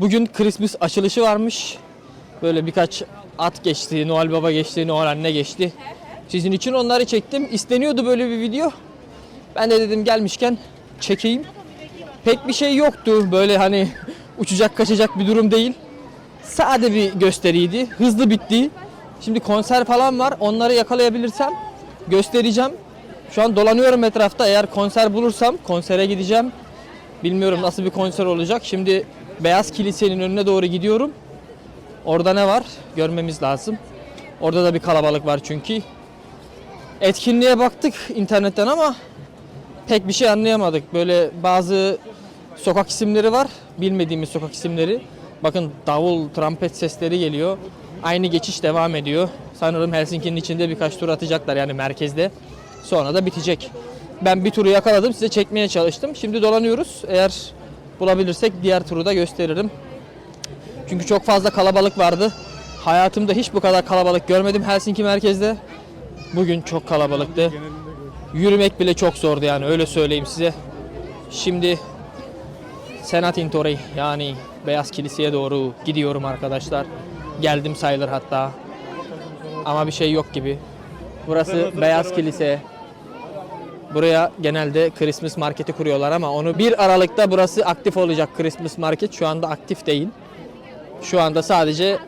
Bugün Christmas açılışı varmış. Böyle birkaç at geçti, Noel Baba geçti, Noel Anne geçti. Sizin için onları çektim. İsteniyordu böyle bir video. Ben de dedim gelmişken çekeyim. Pek bir şey yoktu. Böyle hani uçacak kaçacak bir durum değil. Sade bir gösteriydi. Hızlı bitti. Şimdi konser falan var. Onları yakalayabilirsem göstereceğim. Şu an dolanıyorum etrafta. Eğer konser bulursam konsere gideceğim. Bilmiyorum nasıl bir konser olacak. Şimdi Beyaz Kilise'nin önüne doğru gidiyorum. Orada ne var? Görmemiz lazım. Orada da bir kalabalık var çünkü. Etkinliğe baktık internetten ama pek bir şey anlayamadık. Böyle bazı sokak isimleri var. Bilmediğimiz sokak isimleri. Bakın davul, trompet sesleri geliyor. Aynı geçiş devam ediyor. Sanırım Helsinki'nin içinde birkaç tur atacaklar yani merkezde. Sonra da bitecek. Ben bir turu yakaladım. Size çekmeye çalıştım. Şimdi dolanıyoruz. Eğer bulabilirsek diğer turu da gösteririm. Çünkü çok fazla kalabalık vardı. Hayatımda hiç bu kadar kalabalık görmedim Helsinki merkezde. Bugün çok kalabalıktı. Yürümek bile çok zordu yani öyle söyleyeyim size. Şimdi Senatin Tori yani Beyaz Kilise'ye doğru gidiyorum arkadaşlar. Geldim sayılır hatta. Ama bir şey yok gibi. Burası Beyaz Kilise. Buraya genelde Christmas marketi kuruyorlar ama onu 1 Aralık'ta burası aktif olacak Christmas market. Şu anda aktif değil. Şu anda sadece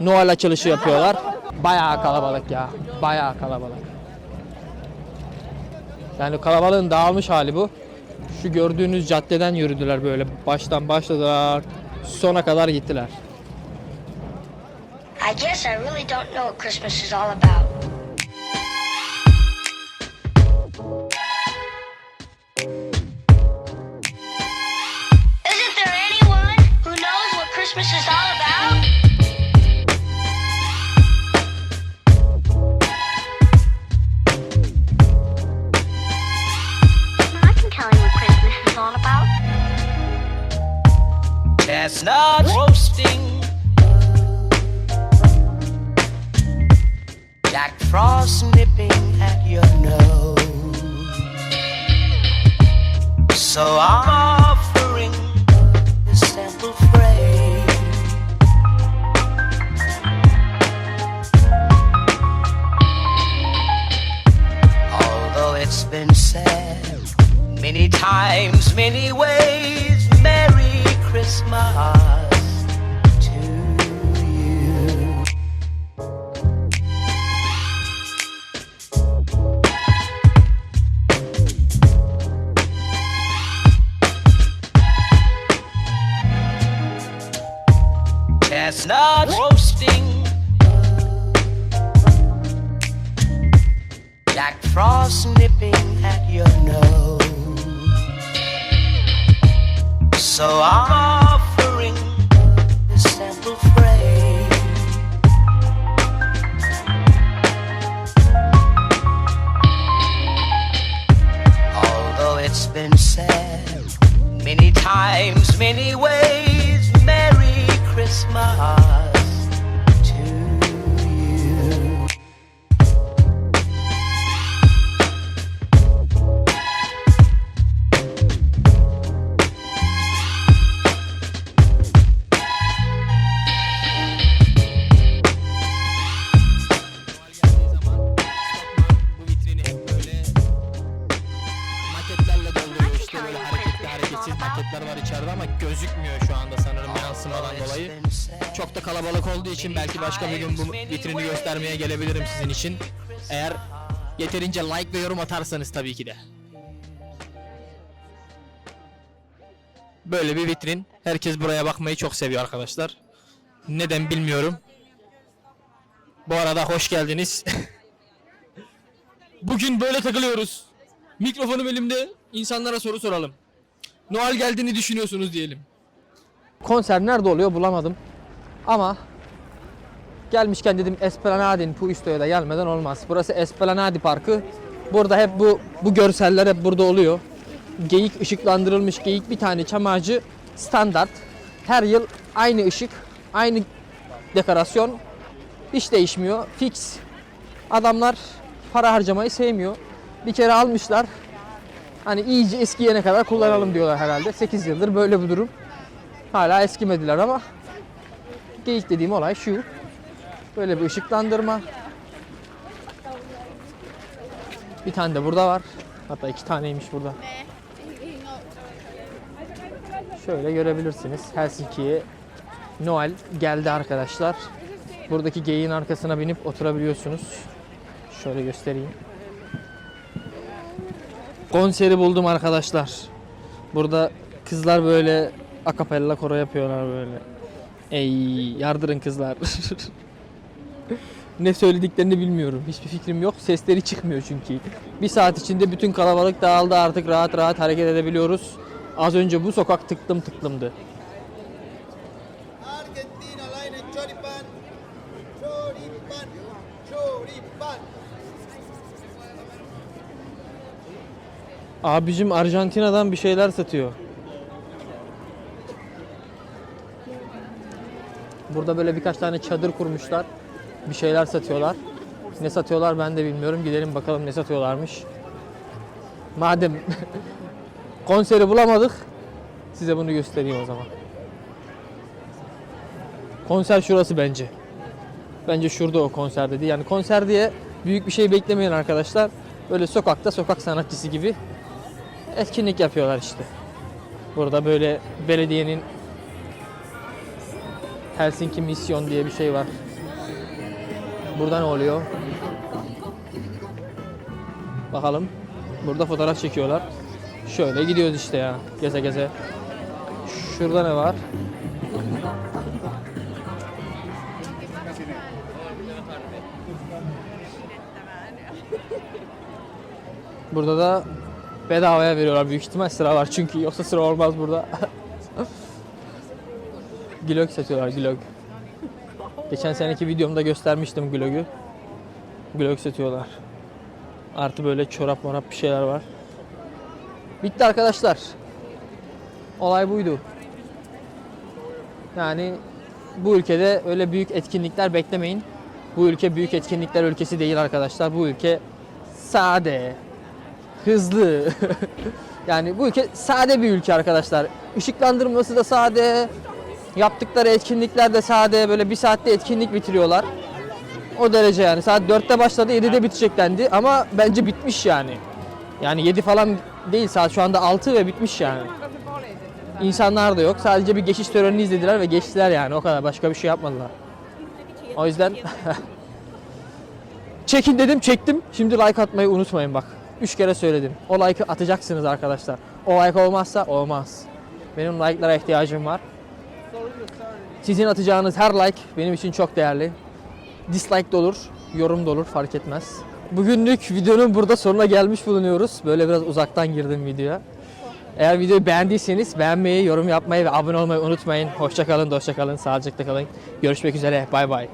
Noel açılışı yapıyorlar. Bayağı kalabalık ya. Bayağı kalabalık. Yani kalabalığın dağılmış hali bu. Şu gördüğünüz caddeden yürüdüler böyle. Baştan başladılar. Sona kadar gittiler. I guess I really don't know what Christmas is all about. Christmas is all about? I can tell you what Christmas is all about. Chestnuts roasting. Jack Frost nipping at your nose. So I'm it's been said many times, many ways, Merry Christmas Frost nipping at your nose. So I'm offering this simple phrase. Although it's been said maketler var içeride ama gözükmüyor şu anda sanırım yansımadan dolayı. Çok da kalabalık olduğu için belki başka bir gün bu vitrini göstermeye gelebilirim sizin için. Eğer yeterince like ve yorum atarsanız tabii ki de. Böyle bir vitrin. Herkes buraya bakmayı çok seviyor arkadaşlar. Neden bilmiyorum. Bu arada hoş geldiniz. Bugün böyle takılıyoruz. Mikrofonum elimde. İnsanlara soru soralım. Noel geldiğini düşünüyorsunuz diyelim. Konser nerede oluyor bulamadım. Ama gelmişken dedim Esplanadin Puisto'ya da gelmeden olmaz. Burası Esplanadi Parkı. Burada hep bu bu görseller hep burada oluyor. Geyik ışıklandırılmış geyik bir tane çam ağacı standart. Her yıl aynı ışık, aynı dekorasyon. Hiç değişmiyor. Fix. Adamlar para harcamayı sevmiyor. Bir kere almışlar. Hani iyice eskiyene kadar kullanalım diyorlar herhalde. 8 yıldır böyle bir durum. Hala eskimediler ama geyik dediğim olay şu. Böyle bir ışıklandırma. Bir tane de burada var. Hatta iki taneymiş burada. Şöyle görebilirsiniz. Helsinki'ye Noel geldi arkadaşlar. Buradaki geyiğin arkasına binip oturabiliyorsunuz. Şöyle göstereyim. Konseri buldum arkadaşlar. Burada kızlar böyle akapella koro yapıyorlar böyle. Ey yardırın kızlar. ne söylediklerini bilmiyorum. Hiçbir fikrim yok. Sesleri çıkmıyor çünkü. Bir saat içinde bütün kalabalık dağıldı artık rahat rahat hareket edebiliyoruz. Az önce bu sokak tıklım tıklımdı. Argentinalainen Abicim Arjantina'dan bir şeyler satıyor. Burada böyle birkaç tane çadır kurmuşlar. Bir şeyler satıyorlar. Ne satıyorlar ben de bilmiyorum. Gidelim bakalım ne satıyorlarmış. Madem konseri bulamadık size bunu göstereyim o zaman. Konser şurası bence. Bence şurada o konser dedi. Yani konser diye büyük bir şey beklemeyin arkadaşlar. Böyle sokakta sokak sanatçısı gibi etkinlik yapıyorlar işte. Burada böyle belediyenin Helsinki misyon diye bir şey var. Burada ne oluyor? Bakalım. Burada fotoğraf çekiyorlar. Şöyle gidiyoruz işte ya. Geze geze. Şurada ne var? Burada da bedavaya veriyorlar büyük ihtimal sıra var çünkü yoksa sıra olmaz burada. Glög satıyorlar glög. Geçen seneki videomda göstermiştim glögü. Glög satıyorlar. Artı böyle çorap morap bir şeyler var. Bitti arkadaşlar. Olay buydu. Yani bu ülkede öyle büyük etkinlikler beklemeyin. Bu ülke büyük etkinlikler ülkesi değil arkadaşlar. Bu ülke sade, hızlı. yani bu ülke sade bir ülke arkadaşlar. Işıklandırması da sade. Yaptıkları etkinlikler de sade. Böyle bir saatte etkinlik bitiriyorlar. O derece yani. Saat 4'te başladı 7'de bitecek dendi. Ama bence bitmiş yani. Yani 7 falan değil saat şu anda 6 ve bitmiş yani. İnsanlar da yok. Sadece bir geçiş törenini izlediler ve geçtiler yani. O kadar. Başka bir şey yapmadılar. O yüzden Çekin dedim çektim. Şimdi like atmayı unutmayın bak. Üç kere söyledim. O like'ı atacaksınız arkadaşlar. O like olmazsa olmaz. Benim like'lara ihtiyacım var. Sizin atacağınız her like benim için çok değerli. Dislike de olur, yorum da olur fark etmez. Bugünlük videonun burada sonuna gelmiş bulunuyoruz. Böyle biraz uzaktan girdim videoya. Eğer videoyu beğendiyseniz beğenmeyi, yorum yapmayı ve abone olmayı unutmayın. Hoşça kalın, hoşça kalın, sağlıcakla kalın. Görüşmek üzere. Bay bay.